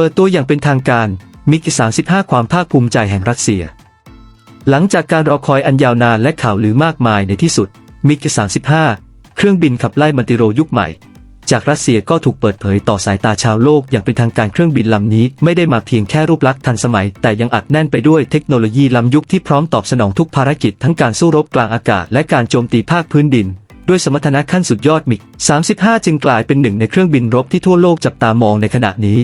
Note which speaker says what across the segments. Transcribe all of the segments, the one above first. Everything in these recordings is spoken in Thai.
Speaker 1: เปิดตัวอย่างเป็นทางการมิก35 ความภาคภูมิใจแห่งรัสเซีย หลังจากการรอคอยอันยาวนานและข่าวลือมากมายในที่สุดมิก35 เครื่องบินขับไล่มันติโรยุคใหม่ จากรัสเซียก็ถูกเปิดเผยต่อสายตาชาวโลกอย่างเป็นทางการเครื่องบินลำนี้ไม่ได้มาเพียงแค่รูปลักษณ์ทันสมัย แต่ยังอัดแน่นไปด้วยเทคโนโลยีล้ำยุคที่พร้อมตอบสนองทุกภารกิจทั้งการสู้รบกลางอากาศและการโจมตีภาคพื้นดินด้วยสมรรถนะขั้นสุดยอดมิก35 จึงกลายเป็นหนึ่งในเครื่องบินรบที่ทั่วโลกจับตามองในขณะนี้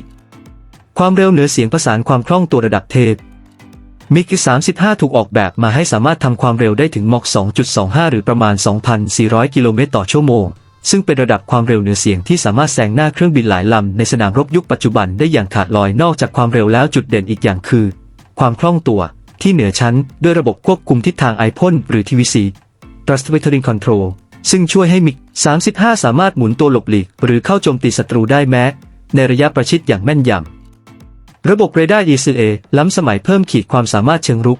Speaker 1: ความเร็วเหนือเสียงประสานความคล่องตัวระดับเทพมิก35 ถูกออกแบบมาให้สามารถทำความเร็วได้ถึงมอก2.25 หรือประมาณ 2,400 กิโลเมตรต่อชั่วโมง ซึ่งเป็นระดับความเร็วเหนือเสียงที่สามารถแซงหน้าเครื่องบินหลายลำในสนามรบยุคปัจจุบันได้อย่างขาดลอยนอกจากความเร็วแล้วจุดเด่นอีกอย่างคือ ความคล่องตัวที่เหนือชั้นด้วยระบบควบคุมทิศทางไอพ่นหรือ TVC Thrust Vectoring Control ซึ่งช่วยให้มิก35 สามารถหมุนตัวหลบหลีก หรือเข้าโจมตีศัตรูได้แม้ ในระยะประชิดอย่างแม่นยำ ระบบเรดาร์ ECA ล้ำสมัยเพิ่มขีดความสามารถเชิงรุก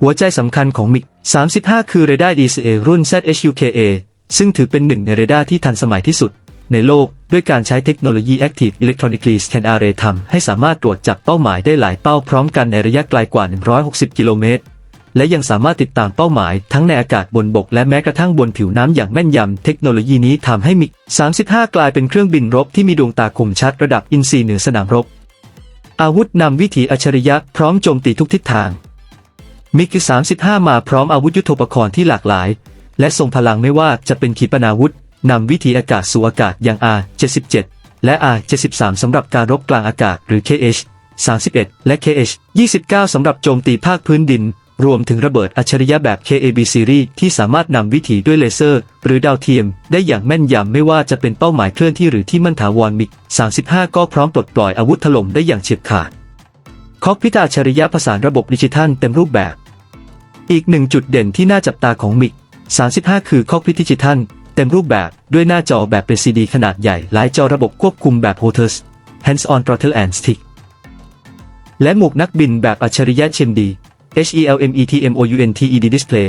Speaker 1: หัวใจสำคัญของมิก 35 คือเรดาร์ ECA รุ่น ZHUKA ซึ่งถือเป็นหนึ่งในเรดาร์ที่ทันสมัยที่สุด ในโลกด้วยการใช้เทคโนโลยี Active Electronically Scan Array ทำให้สามารถตรวจจับเป้าหมายได้หลายเป้าพร้อมกันในระยะไกลกว่า 160 กิโลเมตร และยังสามารถติดตามเป้าหมายทั้งในอากาศบนบกและแม้กระทั่งบนผิวน้ำอย่างแม่นยำ เทคโนโลยีนี้ทำให้มิก 35 กลายเป็นเครื่องบินรบที่มีดวงตาคมชัดระดับอินซีเหนือสนามรบ อาวุธนำวิถีอัจฉริยะพร้อมโจมตีทุกทิศทาง มิก35 มาพร้อมอาวุธยุทโธปกรณ์ที่หลากหลาย และทรงพลังไม่ว่าจะเป็นขีปนาวุธนำวิถีอากาศสู่อากาศอย่าง R77 และ R73 สำหรับการรบกลางอากาศหรือ KH 31 และ KH 29 สำหรับโจมตีภาคพื้นดิน รวมถึงระเบิดอัจฉริยะแบบ KAB Series ที่สามารถนำวิถีด้วยเลเซอร์ หรือดาวเทียม ได้อย่างแม่นยำไม่ว่าจะเป็นเป้าหมายเคลื่อนที่หรือที่มั่นถาวรมิก 35 ก็พร้อมปลดปล่อยอาวุธถล่มได้อย่างเฉียบขาดคอกพิตาอัจฉริยะผสานระบบดิจิทัลเต็มรูปแบบ อีกหนึ่งจุดเด่นที่น่าจับตาของมิก 35 คือคอกพิดิจิทัลเต็มรูปแบบด้วยหน้าจอแบบเป็น CD ขนาดใหญ่หลายจอระบบควบคุมแบบ HOTUS Hands on Throttle and Stick และหมวกนักบินแบบอัจฉริยะเชมดี HELMETMOUNTED Display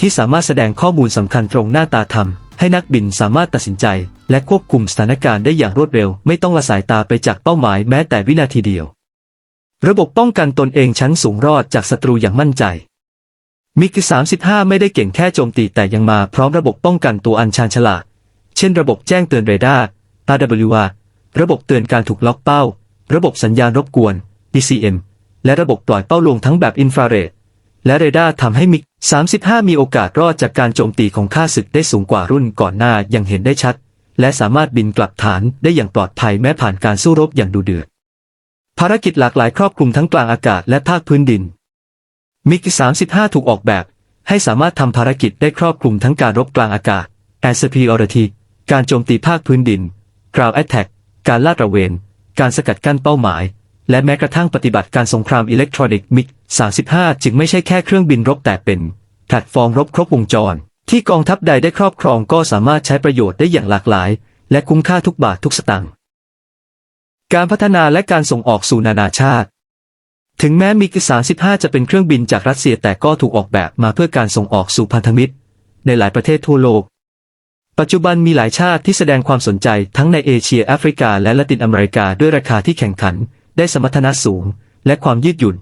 Speaker 1: ที่สามารถแสดงข้อมูลสำคัญตรงหน้าตาทำให้นักบินสามารถตัดสินใจ และควบคุมสถานการณ์ได้อย่างรวดเร็ว ไม่ต้องละสายตาไปจากเป้าหมายแม้แต่วินาทีเดียว ระบบป้องกันตนเองชั้นสูงรอดจากศัตรูอย่างมั่นใจมิก35 ไม่ได้เก่งแค่โจมตีแต่ยังมาพร้อมระบบป้องกันตัวอันชาญฉลาด เช่นระบบแจ้งเตือนเรดาร์ RWR ระบบเตือนการถูกล็อกเป้า ระบบสัญญาณรบกวน DCM และระบบปล่อยเป้าลวงทั้งแบบอินฟราเรดและเรดาร์ทำให้มิก 35 มีโอกาสรอดจากการโจมตีของข้าศึกได้สูงกว่ารุ่นก่อนหน้าอย่างเห็นได้ชัด และสามารถบินกลับฐานได้อย่างปลอดภัยแม้ผ่านการสู้รบอย่างดุเดือด ภารกิจหลากหลายครอบคลุมทั้งกลางอากาศและภาคพื้นดิน มิก 35 ถูกออกแบบ ให้สามารถทำภารกิจได้ครอบคลุมทั้งการรบกลางอากาศ Air Superiority การโจมตีภาคพื้นดิน Ground Attack การลาดตระเวน การสกัดกั้นเป้าหมาย และแม้กระทั่งปฏิบัติการสงครามอิเล็กทรอนิกส์มิก35 จึงไม่ใช่แค่เครื่องบินรบแต่เป็นแพลตฟอร์มรบครบวงจร ที่กองทัพใดได้ครอบครองก็สามารถใช้ประโยชน์ได้อย่างหลากหลาย และคุ้มค่าทุกบาททุกสตางค์การพัฒนาและการส่งออกสู่นานาชาติ ถึงแม้มิก35 จะเป็นเครื่องบินจากรัสเซียแต่ก็ถูกออกแบบมาเพื่อการส่งออกสู่พันธมิตร ในหลายประเทศทั่วโลกปัจจุบันมีหลายชาติที่แสดงความสนใจทั้งในเอเชียแอฟริกาและละตินอเมริกาด้วยราคาที่แข่งขัน ได้สมรรถนะสูง และความยืดหยุ่น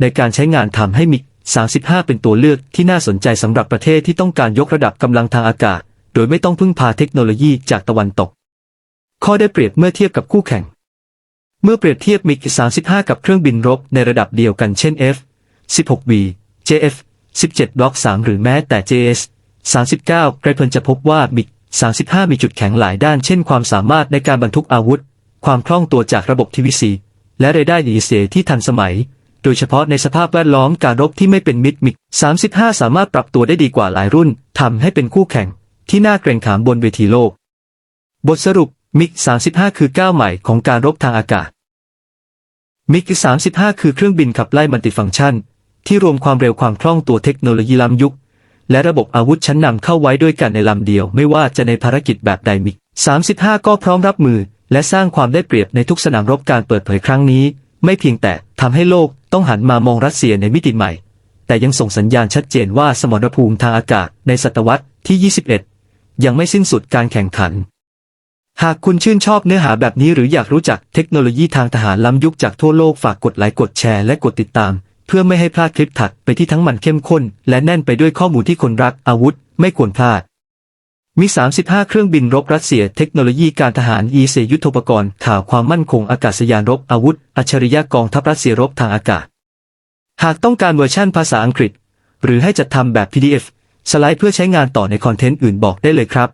Speaker 1: ในการใช้งานทำให้มิก 35 เป็นตัวเลือกที่น่าสนใจสำหรับประเทศที่ต้องการยกระดับกำลังทางอากาศ โดยไม่ต้องพึ่งพาเทคโนโลยีจากตะวันตก ข้อได้เปรียบเมื่อเทียบกับคู่แข่ง เมื่อเปรียบเทียบมิก 35 กับเครื่องบินรบในระดับเดียวกันเช่น F 16V JF 17 Block 3 หรือแม้แต่ JS 39ไกรเพลินจะพบว่ามิก 35 มีจุดแข็งหลายด้านเช่นความสามารถในการบรรทุกอาวุธ ความคล่องตัวจากระบบ TVC และเรดาร์ EC ที่ทันสมัย โดยเฉพาะในสภาพแวดล้อมการรบที่ไม่เป็นมิตรมิก35 สามารถปรับตัวได้ดีกว่าหลายรุ่นทำให้เป็นคู่แข่ง ที่น่าเกรงขามบนเวทีโลก บทสรุปมิก35 คือก้าวใหม่ของการรบทางอากาศมิก35 คือเครื่องบินขับไล่มัลติฟังก์ชัน ที่รวมความเร็วความคล่องตัวเทคโนโลยีล้ำยุค และระบบอาวุธชั้นนำเข้าไว้ด้วยกันในลำเดียว ไม่ว่าจะในภารกิจแบบใดมิก35 ก็พร้อมรับมือ และสร้างความได้เปรียบในทุกสนามรบการเปิดเผยครั้งนี้ ไม่เพียงแต่ทำให้โลกต้องหันมามองรัสเซียในมิติใหม่ แต่ยังส่งสัญญาณชัดเจนว่าสมรภูมิทางอากาศในศตวรรษที่ 21 ยังไม่สิ้นสุดการแข่งขัน หากคุณชื่นชอบเนื้อหาแบบนี้หรืออยากรู้จักเทคโนโลยีทางทหารล้ำยุคจากทั่วโลกฝากกดไลค์กดแชร์และกดติดตาม เพื่อไม่ให้พลาดคลิปถัดไปที่ทั้งมันเข้มข้น และแน่นไปด้วยข้อมูลที่คนรักอาวุธ ไม่ควรพลาด มี35 เครื่องบินรบรัสเซียเทคโนโลยีการทหารอีเซยุทโธปกรณ์ข่าวความมั่นคงอากาศยานรบอาวุธ อัจฉริยะกองทัพรัสเซียรบทางอากาศ หากต้องการเวอร์ชั่นภาษาอังกฤษ หรือให้จัดทำแบบ PDF สไลด์เพื่อใช้งานต่อในคอนเทนต์อื่นบอกได้เลยครับ